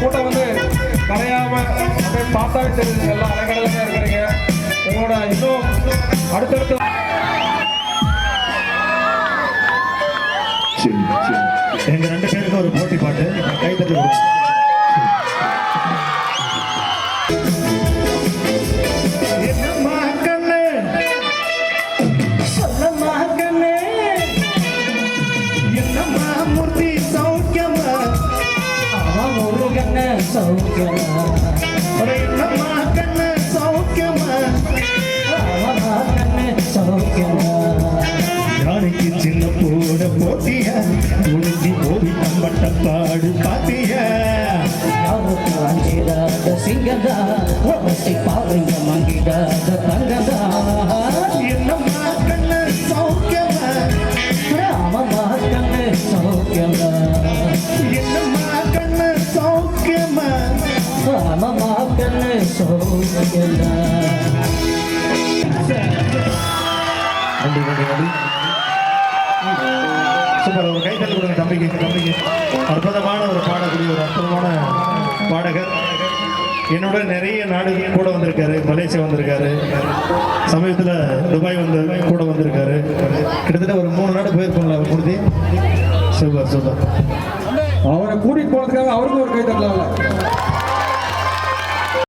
கூட்டம் வந்து கரையாம அப்படியே பார்த்தாவே தெரியுது. எல்லாம் அலைக்கடலாக இருக்கிறீங்க. உங்களோட இன்னும் அடுத்தடுத்து எங்க ரெண்டு பேருக்கு ஒரு போட்டி பாட்டு. கை சௌக்கியமா என்னம்மா கண்ணு சௌக்கியமா அவன் சௌக்கியமா யானைக்கு சின்ன போட போட்டிய துணிஞ்சி போய் கம்பட்ட பாடு பாத்திய. சிங்கதா தங்கதா என்னம்மா கண்ணு சௌக்கியமா கண்ணு சௌக்கியமா? என்னம்மா அவமா கண்ணு நன்றி நன்றி நன்றி சூப்பர் ஒரு கைத்தல் கொடுங்க தம்பிக்கு தம்பிக்கு அற்புதமான ஒரு பாடக்கூடிய ஒரு அற்புதமான பாடகர் என்னோட நிறைய நாடுகள் கூட வந்திருக்காரு மலேசியா வந்திருக்காரு சமீபத்தில் துபாய் வந்து கூட வந்திருக்காரு கிட்டத்தட்ட ஒரு மூணு நாடு போயிருக்கோம்ல அவர் கொடுத்து சூப்பர் சூப்பர் அவரை கூட்டிகிட்டு போனதுக்காக அவருக்கும் ஒரு கை தட்டலாம்